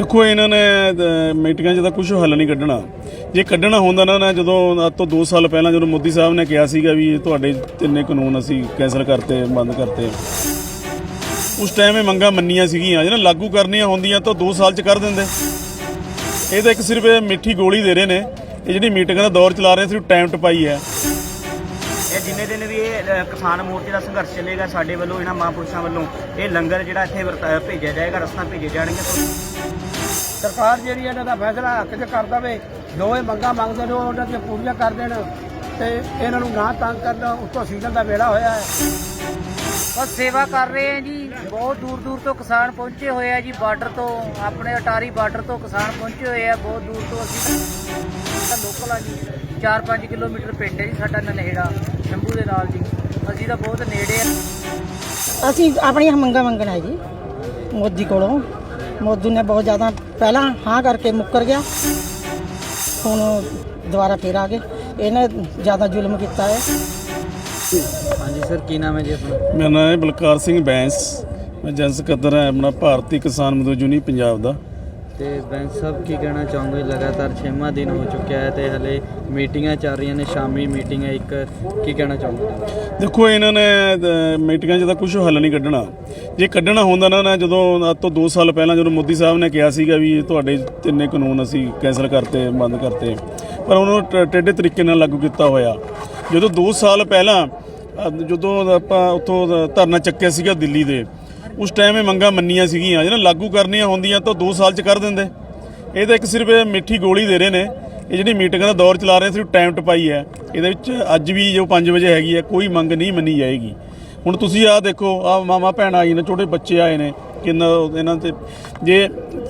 ਦੇਖੋ, ਇਹਨਾਂ ਨੇ ਮੀਟਿੰਗਾਂ 'ਚ ਤਾਂ ਕੁਝ ਹੱਲ ਨਹੀਂ ਕੱਢਣਾ। ਜੇ ਕੱਢਣਾ ਹੁੰਦਾ ਨਾ ਨਾ ਜਦੋਂ ਅੱਜ ਤੋਂ 2 ਸਾਲ ਪਹਿਲਾਂ ਜਦੋਂ ਮੋਦੀ ਸਾਹਿਬ ਨੇ ਕਿਹਾ ਸੀਗਾ ਵੀ ਤੁਹਾਡੇ ਤਿੰਨੇ ਕਾਨੂੰਨ ਅਸੀਂ ਕੈਂਸਲ ਕਰਤੇ, ਬੰਦ ਕਰਤੇ। ਉਸ ਟਾਈਮ ਇਹ ਮੰਗਾਂ ਮੰਨੀਆਂ ਸੀਗੀਆਂ, ਜਿਹਨਾਂ ਲਾਗੂ ਕਰਨੀਆਂ ਹੁੰਦੀਆਂ ਤਾਂ 2 ਸਾਲ 'ਚ ਕਰ ਦਿੰਦੇ। ਇਹ ਤਾਂ ਇੱਕ ਸਿਰਫ ਮਿੱਠੀ ਗੋਲੀ ਦੇ ਰਹੇ ਨੇ। ਇਹ ਜਿਹੜੀ ਮੀਟਿੰਗਾਂ ਦਾ ਦੌਰ ਚਲਾ ਰਹੇ, ਸਿਰਫ ਟਾਈਮ ਟਪਾਈ ਹੈ। ਇਹ ਜਿੰਨੇ ਦਿਨ ਵੀ ਇਹ ਕਿਸਾਨ ਮੋਰਚੇ ਦਾ ਸੰਘਰਸ਼ ਚੱਲੇਗਾ ਸਾਡੇ ਵੱਲੋਂ, ਇਹਨਾਂ ਮਹਾਂਪੁਰਸ਼ਾਂ ਵੱਲੋਂ, ਇਹ ਲੰਗਰ ਜਿਹੜਾ ਇੱਥੇ ਭੇਜਿਆ ਜਾਏਗਾ ਰਸਤਾ ਭੇਜੇ ਜਾਣਗੇ। ਸਰਕਾਰ ਜਿਹੜੀ ਇਹਨਾਂ ਦਾ ਫੈਸਲਾ ਹੱਕ 'ਚ ਕਰ ਦਵੇ ਜੋ ਇਹ ਮੰਗਾਂ ਮੰਗਦੇ ਨੇ ਉਹ ਉਹਨਾਂ ਦੀਆਂ ਪੂਰੀਆਂ ਕਰ ਦੇਣ ਤੇ ਇਹਨਾਂ ਨੂੰ ਨਾ ਤੰਗ ਕਰਨ ਉੱਤੋਂ ਸੀਜ਼ਨ ਦਾ ਵੇਲਾ ਹੋਇਆ ਹੈ। ਬਸ ਸੇਵਾ ਕਰ ਰਹੇ ਆ ਜੀ। ਬਹੁਤ ਦੂਰ ਦੂਰ ਤੋਂ ਕਿਸਾਨ ਪਹੁੰਚੇ ਹੋਏ ਆ ਜੀ ਬਾਰਡਰ ਤੋਂ ਆਪਣੇ ਅਟਾਰੀ ਬਾਰਡਰ ਤੋਂ ਕਿਸਾਨ ਪਹੁੰਚੇ ਹੋਏ ਆ ਬਹੁਤ ਦੂਰ ਤੋਂ ਅਸੀਂ ਤਾਂ ਲੋਕਲ ਆ ਜੀ। 4-5 ਕਿਲੋਮੀਟਰ ਪਿੰਡ ਹੈ ਜੀ ਸਾਡਾ ਨਨਹੇੜਾ ਸ਼ੰਭੂ ਦੇ ਨਾਲ ਜੀ। ਅਸੀਂ ਤਾਂ ਬਹੁਤ ਨੇੜੇ ਆ। ਅਸੀਂ ਆਪਣੀਆਂ ਮੰਗਾਂ ਮੰਗਣਾ ਹੈ ਜੀ ਮੋਦੀ ਕੋਲੋਂ। ਮੋਦੀ ਨੇ ਬਹੁਤ ਜ਼ਿਆਦਾ ਪਹਿਲਾਂ ਹਾਂ ਕਰਕੇ ਮੁੱਕਰ ਗਿਆ। ਹੁਣ ਦੁਬਾਰਾ ਫੇਰ ਆ ਗਏ। ਇਹਨੇ ਜ਼ਿਆਦਾ ਜ਼ੁਲਮ ਕੀਤਾ ਹੈ। ਹਾਂਜੀ ਸਰ ਕੀ ਨਾਮ ਹੈ ਜੀ ਆਪਣਾ? ਮੇਰਾ ਨਾਮ ਹੈ ਬਲਕਾਰ ਸਿੰਘ ਬੈਂਸ। ਮੈਂ ਜਨ ਸਕੱਤਰ ਹਾਂ ਆਪਣਾ ਭਾਰਤੀ ਕਿਸਾਨ ਮਜ਼ਦੂਰ ਯੂਨੀਅਨ ਪੰਜਾਬ ਦਾ। ਤੇ ਬੈਂਸ ਸਾਹਿਬ ਕੀ ਕਹਿਣਾ ਚਾਹੋਗੇ? ਲਗਾਤਾਰ 6ਵਾਂ ਦਿਨ ਹੋ ਚੁੱਕਿਆ ਹੈ ਤੇ ਹਲੇ ਮੀਟਿੰਗਾਂ ਚੱਲ ਰਹੀਆਂ ਨੇ ਸ਼ਾਮੀ ਮੀਟਿੰਗ ਹੈ ਇੱਕ। ਕੀ ਕਹਿਣਾ ਚਾਹੋਗੇ? ਦੇਖੋ ਇਹਨਾਂ ਨੇ ਅਹ, ਮੀਟਿੰਗਾਂ 'ਚ ਤਾਂ ਕੁਝ ਹੱਲ ਨਹੀਂ ਕੱਢਣਾ। ਜੇ ਕੱਢਣਾ ਹੁੰਦਾ ਨਾ ਨਾ ਜਦੋਂ ਅੱਜ ਤੋਂ 2 ਸਾਲ ਪਹਿਲਾਂ ਜਦੋਂ ਮੋਦੀ ਸਾਹਿਬ ਨੇ ਕਿਹਾ ਸੀਗਾ ਵੀ ਇਹ ਤੁਹਾਡੇ ਤਿੰਨੇ ਕਾਨੂੰਨ ਅਸੀਂ ਕੈਂਸਲ ਕਰਤੇ ਬੰਦ ਕਰਤੇ ਪਰ ਉਹਨੂੰ ਟ- ਟੇਢੇ ਤਰੀਕੇ ਨਾਲ ਲਾਗੂ ਕੀਤਾ ਹੋਇਆ। ਜਦੋਂ 2 ਸਾਲ ਪਹਿਲਾਂ ਅਹ, ਜਦੋਂ ਆਪਾਂ ਉੱਥੋਂ ਧਰਨਾ ਚੱਕਿਆ ਸੀਗਾ ਦਿੱਲੀ ਦੇ ਉਸ ਟਾਈਮ ਇਹ ਮੰਗਾਂ ਮੰਨੀਆਂ ਸੀਗੀਆਂ ਜਿਹੜਾ ਲਾਗੂ ਕਰਨੀਆਂ ਹੁੰਦੀਆਂ ਤਾਂ 2 ਸਾਲ 'ਚ ਕਰ ਦਿੰਦੇ। ਇਹ ਤਾਂ ਇੱਕ ਸਿਰਫ ਮਿੱਠੀ ਗੋਲੀ ਦੇ ਰਹੇ ਨੇ। ਇਹ ਜਿਹੜੀ ਮੀਟਿੰਗਾਂ ਦਾ ਦੌਰ ਚਲਾ ਰਹੇ ਸਿਰਫ ਟਾਈਮ ਟਪਾਈ ਹੈ। ਇਹਦੇ ਵਿੱਚ ਅੱਜ ਵੀ ਜੋ 5 ਵਜੇ ਹੈਗੀ ਹੈ, ਕੋਈ ਮੰਗ ਨਹੀਂ ਮੰਨੀ ਜਾਏਗੀ। ਹੁਣ ਤੁਸੀਂ ਆਹ ਦੇਖੋ ਆ ਮਾਮਾ ਭੈਣ ਆਈ ਨੇ, ਛੋਟੇ ਬੱਚੇ ਆਏ ਨੇ, ਕਿੰਨਾ ਇਹਨਾਂ ਤੇ ਜੇ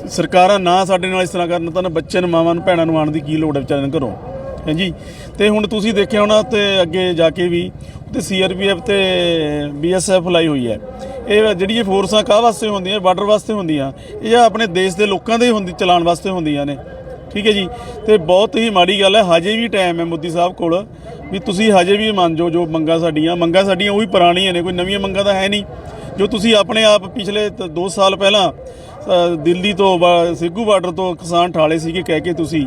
ਸਰਕਾਰਾਂ ਨਾ ਸਾਡੇ ਨਾਲ ਇਸ ਤਰ੍ਹਾਂ ਕਰਨ, ਤਾਂ ਨਾ ਬੱਚੇ ਨੂੰ, ਮਾਵਾਂ ਨੂੰ, ਭੈਣਾਂ ਨੂੰ ਆਉਣ ਦੀ ਕੀ ਲੋੜ ਹੈ ਵਿਚਾਰਿਆਂ ਨੂੰ ਘਰੋਂ? ਹਾਂਜੀ। ਤੇ ਹੁਣ ਤੁਸੀਂ ਦੇਖਿਆ ਹੋਣਾ ਤੇ ਅੱਗੇ ਜਾ ਕੇ ਵੀ ਤੇ ਸੀਆਰਪੀਐਫ ਤੇ ਬੀਐਸਐਫ ਲਾਈ ਹੋਈ ਹੈ। ਇਹ ਜਿਹੜੀ ਇਹ ਫੋਰਸਾਂ ਕਾਹ ਵਾਸਤੇ ਹੁੰਦੀਆਂ ਬਾਰਡਰ ਵਾਸਤੇ ਹੁੰਦੀਆਂ, ਇਹ ਆਪਣੇ ਦੇਸ਼ ਦੇ ਲੋਕਾਂ ਦੇ ਹੁੰਦੀ, ਚਲਾਉਣ ਵਾਸਤੇ ਹੁੰਦੀਆਂ ਨੇ। ਠੀਕ ਹੈ ਜੀ। ਤੇ ਬਹੁਤ ਹੀ ਮਾੜੀ ਗੱਲ ਹੈ, ਹਜੇ ਵੀ ਟਾਈਮ ਹੈ ਮੋਦੀ ਸਾਹਿਬ ਕੋਲ ਵੀ ਤੁਸੀਂ ਹਜੇ ਵੀ ਮੰਨ ਜਾਓ ਜੋ ਮੰਗਾਂ ਸਾਡੀਆਂ ਮੰਗਾਂ ਸਾਡੀਆਂ ਉਹੀ ਪੁਰਾਣੀਆਂ ਨੇ, ਕੋਈ ਨਵੀਆਂ ਮੰਗਾਂ ਤਾਂ ਹੈ ਨਹੀਂ। ਜੋ ਤੁਸੀਂ ਆਪਣੇ ਆਪ ਪਿਛਲੇ 2 ਸਾਲ ਪਹਿਲਾਂ ਦਿੱਲੀ ਤੋਂ ਬਾ- ਸਿੱਗੂ ਬਾਰਡਰ ਤੋਂ ਕਿਸਾਨ ਠਾਲੇ ਸੀਗੇ ਕਹਿ ਕੇ ਤੁਸੀਂ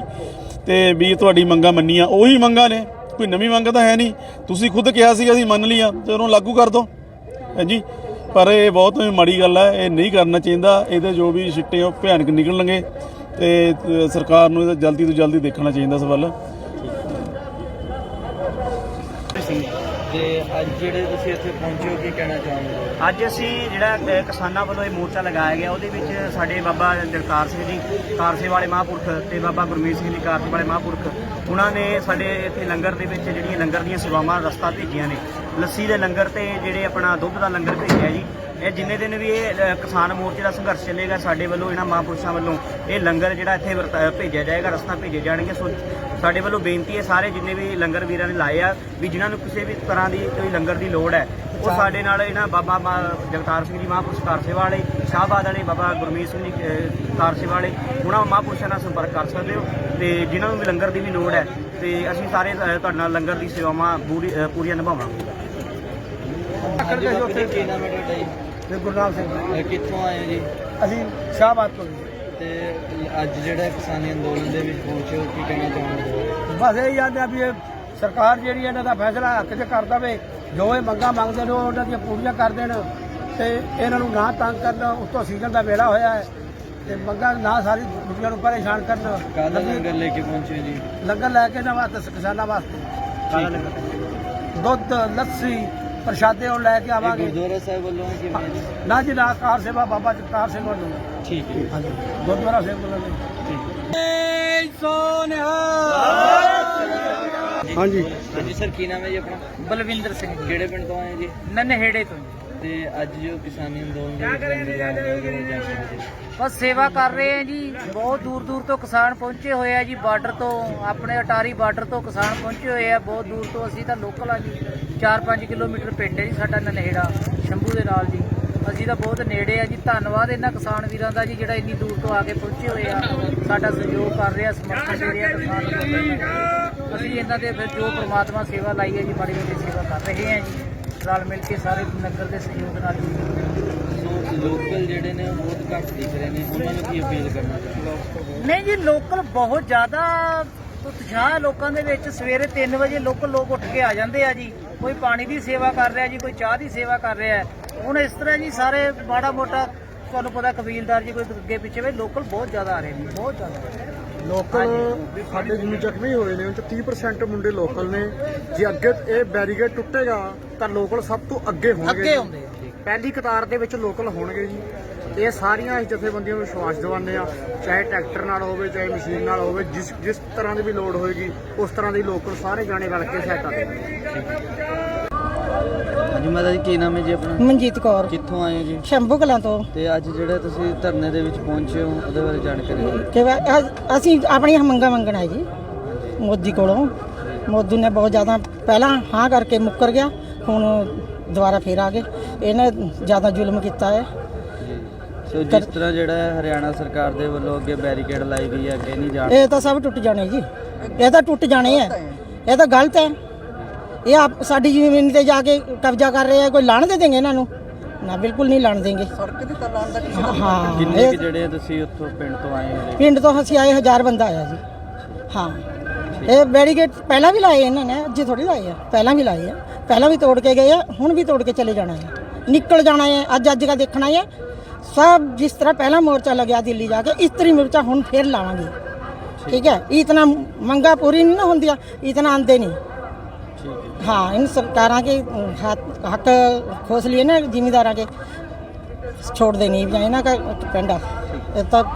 ਤੇ ਵੀ ਤੁਹਾਡੀ ਮੰਗਾਂ ਮੰਨੀਆਂ, ਉਹੀ ਮੰਗਾਂ ਨੇ। ਕੋਈ ਨਵੀਂ ਮੰਗ ਤਾਂ ਹੈ ਨਹੀਂ। ਤੁਸੀਂ ਖੁਦ ਕਿਹਾ ਸੀ ਅਸੀਂ ਮੰਨ ਲਈਆਂ, ਤੇ ਉਹਨੂੰ ਲਾਗੂ ਕਰ ਦਿਓ। ਹਾਂਜੀ। ਪਰ ਇਹ ਬਹੁਤ ਮਾੜੀ ਗੱਲ ਹੈ, ਇਹ ਨਹੀਂ ਕਰਨਾ ਚਾਹੀਦਾ। ਇਹਦੇ ਜੋ ਵੀ ਸਿੱਟੇ ਉਹ ਭਿਆਨਕ ਨਿਕਲਣਗੇ ਤੇ ਸਰਕਾਰ ਨੂੰ ਇਹਦਾ ਜਲਦੀ ਤੋਂ ਜਲਦੀ ਦੇਖਣਾ ਚਾਹੀਦਾ ਇਸ ਵੱਲ ਤੇ ਅੱਜ ਜਿਹੜੇ ਤੁਸੀਂ ਇੱਥੇ ਪਹੁੰਚੇ ਹੋ ਕੀ ਕਹਿਣਾ ਚਾਹੋਗੇ? ਅੱਜ ਅਸੀਂ ਜਿਹੜਾ ਅ, ਕਿਸਾਨਾਂ ਵੱਲੋਂ ਇਹ ਮੋਰਚਾ ਲਗਾਇਆ ਗਿਆ ਉਹਦੇ ਵਿੱਚ ਸਾਡੇ ਬਾਬਾ ਜਗਤਾਰ ਸਿੰਘ ਜੀ ਕਾਰਸੇ ਵਾਲੇ ਮਹਾਂਪੁਰਖ ਤੇ ਬਾਬਾ ਗੁਰਮੀਤ ਸਿੰਘ ਜੀ ਕਾਰਸੇ ਵਾਲੇ ਮਹਾਂਪੁਰਖ ਉਹਨਾਂ ਨੇ ਸਾਡੇ ਇੱਥੇ ਲੰਗਰ ਦੇ ਵਿੱਚ ਜਿਹੜੀਆਂ ਲੰਗਰ ਦੀਆਂ ਸੇਵਾਵਾਂ ਰਸਤਾ ਭੇਜੀਆਂ ਨੇ। ਲੱਸੀ ਦੇ ਲੰਗਰ ਤੇ ਜਿਹੜੇ ਆਪਣਾ ਦੁੱਧ ਦਾ ਲੰਗਰ ਭੇਜਿਆ ਜੀ ਇਹ ਜਿੰਨੇ ਦਿਨ ਵੀ ਇਹ ਅ, ਕਿਸਾਨ ਮੋਰਚੇ ਦਾ ਸੰਘਰਸ਼ ਚੱਲੇਗਾ ਸਾਡੇ ਵੱਲੋਂ ਇਹਨਾਂ ਮਹਾਂਪੁਰਸ਼ਾਂ ਵੱਲੋਂ ਇਹ ਲੰਗਰ ਜਿਹੜਾ ਇੱਥੇ ਵਰਤਾ- ਭੇਜਿਆ ਜਾਏਗਾ ਰਸਤਾ ਭੇਜੇ ਜਾਣਗੇ। ਸੋ ਸਾਡੇ ਵੱਲੋਂ ਬੇਨਤੀ ਹੈ ਸਾਰੇ ਜਿੰਨੇ ਵੀ ਲੰਗਰ ਵੀਰਾਂ ਨੇ ਲਾਏ ਆ ਵੀ ਜਿਨ੍ਹਾਂ ਨੂੰ ਕਿਸੇ ਵੀ ਤਰ੍ਹਾਂ ਦੀ ਕੋਈ ਲੰਗਰ ਦੀ ਲੋੜ ਹੈ। ਉਹ ਸਾਡੇ ਨਾਲ ਇਹਨਾਂ ਬਾਬਾ ਜਗਤਾਰ ਸਿੰਘ ਜੀ ਮਹਾਂਪੁਰਸ਼ ਕਾਰਸੇ ਵਾਲੇ ਸ਼ਾਹਬਾਦ ਵਾਲੇ ਬਾਬਾ ਗੁਰਮੀਤ ਸਿੰਘ ਜੀ ਅ, ਕਾਰਸੇ ਵਾਲੇ ਉਹਨਾਂ ਮਹਾਂਪੁਰਸ਼ਾਂ ਨਾਲ ਸੰਪਰਕ ਕਰ ਸਕਦੇ ਹੋ ਤੇ ਜਿਨ੍ਹਾਂ ਨੂੰ ਵੀ ਲੰਗਰ ਦੀ ਵੀ ਲੋੜ ਹੈ ਤੇ ਅਸੀਂ ਸਾਰੇ ਤੁਹਾਡੇ ਨਾਲ ਲੰਗਰ ਦੀ ਸੇਵਾਵਾਂ ਪੂਰੀਆਂ ਨਿਭਾਵਾਂਗੇ। ਹੈ ਤੇ ਗੁਰਨਾਮ ਸਿੰਘ। ਕਿੱਥੋਂ ਆਏ ਹੋ ਜੀ? ਅਸੀਂ ਸ਼ਾਹਬਾਦ ਤੋਂ ਅੱਜ ਜਿਹੜਾ ਕਿਸਾਨੀ ਅੰਦੋਲਨ ਦੇ ਵਿੱਚ ਪਹੁੰਚੇ ਹੋ ਕੀ ਕਹਿਣਾ ਚਾਹੋਗੇ? ਬਸ ਇਹ ਯਾਦ ਆ ਵੀ ਇਹ ਸਰਕਾਰ ਜਿਹੜੀ ਇਹਨਾਂ ਦਾ ਫੈਸਲਾ ਹੱਕ 'ਚ ਕਰ ਦਵੇ ਜੋ ਇਹ ਮੰਗਾਂ ਮੰਗਦੇ ਨੇ ਉਹ ਉਹਨਾਂ ਦੀਆਂ ਪੂਰੀਆਂ ਕਰ ਦੇਣ ਤੇ ਇਹਨਾਂ ਨੂੰ ਨਾ ਤੰਗ ਕਰਨ ਉੱਤੋਂ ਸੀਜ਼ਨ ਦਾ ਵੇਲਾ ਹੋਇਆ ਹੈ ਤੇ ਮੰਗਾਂ ਨਾ ਸਾਰੀ ਦੁਨੀਆ ਨੂੰ ਪਰੇਸ਼ਾਨ ਕਰਨ। ਕਾਹਦਾ ਲੰਗਰ ਲੈ ਕੇ ਪਹੁੰਚੇ ਹੋ ਜੀ? ਲੰਗਰ ਲੈ ਕੇ ਨਾ ਵਾਸਤੇ ਕਿਸਾਨਾਂ ਵਾਸਤੇ। ਲੰਗਰ ਦੁੱਧ ਲੱਸੀ ਪ੍ਰਸ਼ਾਦੇ ਉਹ ਲੈ ਕੇ ਆਵਾਂਗੇ। ਗੁਰਦੁਆਰਾ ਸਾਹਿਬ ਵੱਲੋਂ ਹੈ ਹੈ। ਜੀ? ਨਾ ਜੀ ਨਾ ਕਾਰ ਸੇਵਾ ਬਾਬਾ ਜਗਤਾਰ ਸਿੰਘ ਵੱਲੋਂ ਠੀਕ ਹੈ। ਹਾਂਜੀ। ਗੁਰਦੁਆਰਾ ਸਾਹਿਬ ਵੱਲੋਂ ਹਾਂਜੀ। ਹਾਂਜੀ ਸਰ ਕੀ ਨਾਮ ਹੈ ਜੀ ਆਪਣਾ? ਬਲਵਿੰਦਰ ਸਿੰਘ ਜੀ। ਕਿਹੜੇ ਪਿੰਡ ਤੋਂ ਆਏ ਜੀ? ਨਨਹੇੜੇ ਤੋਂ ਜੀ। ਤੇ ਅੱਜ ਜੋ ਕਿਸਾਨੀ ਅੰਦੋਲਨ ਦੇ। ਬਸ ਸੇਵਾ ਕਰ ਰਹੇ ਆ ਜੀ। ਬਹੁਤ ਦੂਰ ਦੂਰ ਤੋਂ ਕਿਸਾਨ ਪਹੁੰਚੇ ਹੋਏ ਆ ਜੀ। ਬਾਰਡਰ ਤੋਂ ਆਪਣੇ ਅਟਾਰੀ ਬਾਰਡਰ ਤੋਂ ਕਿਸਾਨ ਪਹੁੰਚੇ ਹੋਏ ਆ। ਬਹੁਤ ਦੂਰ ਤੋਂ ਅਸੀਂ ਤਾਂ ਲੋਕਲ ਆ ਜੀ। 4-5 ਕਿਲੋਮੀਟਰ ਪਿੰਡ ਹੈ ਜੀ ਸਾਡਾ ਨਨਹੇੜਾ ਸ਼ੰਭੂ ਦੇ ਨਾਲ ਜੀ। ਅਸੀਂ ਤਾਂ ਬਹੁਤ ਨੇੜੇ ਆ ਜੀ ਧੰਨਵਾਦ ਇਹਨਾਂ ਕਿਸਾਨ ਵੀਰਾਂ ਦਾ ਜੀ ਜਿਹੜਾ ਇੰਨੀ ਦੂਰ ਤੋਂ ਆ ਕੇ ਪਹੁੰਚੇ ਹੋਏ ਆ। ਸਾਡਾ ਸਹਿਯੋਗ ਕਰ ਰਿਹਾ ਸਮਰਥਨ ਦੇ ਰਿਹਾ ਕਿਸਾਨ ਵੀਰਾਂ। ਅਸੀਂ ਇਹਨਾਂ ਦੇ ਫਿਰ ਜੋ ਪ੍ਰਮਾਤਮਾ ਸੇਵਾ ਲਾਈ ਹੈ ਜੀ ਬੜੀ ਵੱਡੀ ਸੇਵਾ ਕਰ ਰਹੇ ਆ ਜੀ। ਰਲ ਮਿਲ ਕੇ ਸਾਰੇ ਨਗਰ ਦੇ ਸਹਿਯੋਗ ਨਾਲ ਲੋਕਲ ਜਿਹੜੇ ਨੇ ਬਹੁਤ ਘੱਟ ਦਿਖ ਰਹੇ ਨੇ ਉਹਨਾਂ ਨੂੰ ਕੀ ਅਪੀਲ ਕਰਨਾ ਚਾਹੁੰਦੇ ਨਹੀਂ ਜੀ ਲੋਕਲ ਬਹੁਤ ਜ਼ਿਆਦਾ ਉਤਸ਼ਾਹ ਲੋਕਾਂ ਦੇ ਵਿੱਚ। ਸਵੇਰੇ 3 ਵਜੇ ਲੋਕਲ ਲੋਕ ਉੱਠ ਕੇ ਆ ਜਾਂਦੇ ਆ ਜੀ। ਕੋਈ ਪਾਣੀ ਦੀ ਸੇਵਾ ਕਰ ਰਿਹਾ ਜੀ ਕੋਈ ਚਾਹ ਦੀ ਸੇਵਾ ਕਰ ਰਿਹਾ। ਹੈ। ਹੁਣ ਇਸ ਤਰ੍ਹਾਂ ਜੀ ਸਾਰੇ ਮਾੜਾ ਮੋਟਾ ਤੁਹਾਨੂੰ ਪਤਾ ਕਬੀਲਦਾਰ ਜੀ ਕੋਈ ਅੱਗੇ ਪਿੱਛੇ ਵੇ ਲੋਕਲ ਬਹੁਤ ਜ਼ਿਆਦਾ ਆ ਰਹੇ ਨੇ ਬਹੁਤ ਜ਼ਿਆਦਾ ਲੋਕਲ ਸਾਡੇ ਜਿੰਨੇ ਜ਼ਖਮੀ ਹੋਏ ਨੇ ਉਹ 'ਚ 30% ਮੁੰਡੇ ਲੋਕਲ ਨੇ। ਜੇ ਅੱਗੇ ਇਹ ਬੈਰੀਗੇਡ ਟੁੱਟੇਗਾ ਤਾਂ ਲੋਕਲ ਸਭ ਤੋਂ ਅੱਗੇ ਹੋਣਗੇ ਅੱਗੇ ਆ। ਪਹਿਲੀ ਕਤਾਰ ਦੇ ਵਿੱਚ ਲੋਕਲ ਹੋਣਗੇ ਜੀ। ਇਹ ਸਾਰੀਆਂ ਅਸੀਂ ਜਥੇਬੰਦੀਆਂ ਨੂੰ ਵਿਸ਼ਵਾਸ ਦਿਵਾਉਂਦੇ ਆ ਚਾਹੇ ਟਰੈਕਟਰ ਨਾਲ ਹੋਵੇ ਚਾਹੇ ਮਸ਼ੀਨ ਨਾਲ ਹੋਵੇ ਜਿਸ ਜਿਸ ਤਰ੍ਹਾਂ ਦੀ ਵੀ ਲੋਡ ਹੋਏਗੀ ਉਸ ਤਰ੍ਹਾਂ ਦੀ ਲੋਕਲ ਸਾਰੇ ਜਾਣੇ ਰਲ ਕੇ ਸਹਾਇਤਾ ਦੇਣਗੇ। ਹਾਂਜੀ ਮਾਤਾ ਜੀ ਕੀ ਨਾਮ ਹੈ ਜੀ ਆਪਣਾ? ਮਨਜੀਤ ਕੌਰ। ਕਿੱਥੋਂ ਆਏ ਹੋ ਜੀ? ਸ਼ੰਭੂ ਕਲਾਂ ਤੋਂ। ਤੇ ਅੱਜ ਜਿਹੜਾ ਤੁਸੀਂ ਧਰਨੇ ਦੇ ਵਿੱਚ ਪਹੁੰਚੇ ਹੋ ਉਹਦੇ ਬਾਰੇ ਜਾਣਕਾਰੀ ਦਿਓ। ਕਿ ਵਾ- ਅਸੀਂ ਆਪਣੀਆਂ ਮੰਗਾਂ ਮੰਗਣਾ ਹੈ ਜੀ। ਮੋਦੀ ਕੋਲੋਂ। ਮੋਦੀ ਨੇ ਬਹੁਤ ਜ਼ਿਆਦਾ ਪਹਿਲਾਂ ਹਾਂ ਕਰਕੇ ਮੁੱਕਰ ਗਿਆ ਹੁਣ ਦੁਬਾਰਾ ਫੇਰ ਆ ਗਏ। ਇਹਨੇ ਜ਼ਿਆਦਾ ਜ਼ੁਲਮ ਕੀਤਾ ਹੈ। ਸੋ ਜਿਸ ਤਰ੍ਹਾਂ ਜਿਹੜਾ ਹੈ ਹਰਿਆਣਾ ਸਰਕਾਰ ਦੇ ਵੱਲੋਂ ਅੱਗੇ ਬੈਰੀਕੇਡ ਲਾਈ ਗਈ ਹੈ ਅੱਗੇ ਨਹੀਂ ਜਾਣ ਇਹ ਤਾਂ ਸਭ ਟੁੱਟ ਜਾਣੇ ਜੀ। ਇਹ ਤਾਂ ਟੁੱਟ ਜਾਣੇ ਹੈ। ਇਹ ਤਾਂ ਗਲਤ ਹੈ। ਇਹ ਆਪ ਸਾਡੀ ਜ਼ਮੀਨ ਤੇ ਜਾ ਕੇ ਕਬਜ਼ਾ ਕਰ ਰਹੇ ਆ ਕੋਈ ਲਾਣ ਦੇ ਦੇਂਗੇ ਇਹਨਾਂ ਨੂੰ? ਨਾ ਬਿਲਕੁਲ ਨਹੀਂ ਲਾਣ ਦੇਂਗੇ ਸੜਕ ਦੀ ਤਾਂ ਲਾਣ ਦਾ ਹਾਂ ਕਿੰਨੇ ਇਹ ਕੁ ਜਿਹੜੇ ਤੁਸੀਂ ਉੱਥੋਂ ਪਿੰਡ ਤੋਂ ਆਏ ਹੋ? ਪਿੰਡ ਤੋਂ ਅਸੀਂ ਆਏ ਹਜ਼ਾਰ ਬੰਦਾ ਆਇਆ ਜੀ। ਹਾਂ। ਇਹ ਬੈਰੀਗੇਡ ਪਹਿਲਾਂ ਵੀ ਲਾਏ ਇਹਨਾਂ ਨੇ ਅੱਜ ਥੋੜੀ ਲਾਏ ਆ। ਪਹਿਲਾਂ ਵੀ ਲਾਏ ਆ। ਪਹਿਲਾਂ ਵੀ ਤੋੜ ਕੇ ਗਏ ਆ ਹੁਣ ਵੀ ਤੋੜ ਕੇ ਚਲੇ ਜਾਣਾ ਹੈ ਨਿਕਲ ਜਾਣਾ ਹੈ ਅੱਜ ਅੱਜ ਦਾ ਦੇਖਣਾ ਹੈ ਸਭ ਜਿਸ ਤਰ੍ਹਾਂ ਪਹਿਲਾ ਮੋਰਚਾ ਲੱਗਿਆ ਦਿੱਲੀ ਜਾ ਕੇ ਇਸ ਤਰੀ ਮੋਰਚਾ ਹੁਣ ਫੇਰ ਲਾਵਾਂਗੇ। ਠੀਕ ਹੈ? ਇਤਨਾ ਮੰਗਾ ਪੂਰੀ ਨਹੀਂ ਨਾ ਹੁੰਦੀਆਂ ਇਤਨਾ ਆਂਦੇ ਨਹੀਂ। हाँ इन सरकारों के हाथ हक खोस लिए ना जिम्मेदारा के छोड़ देनी ना का पिंड ये तो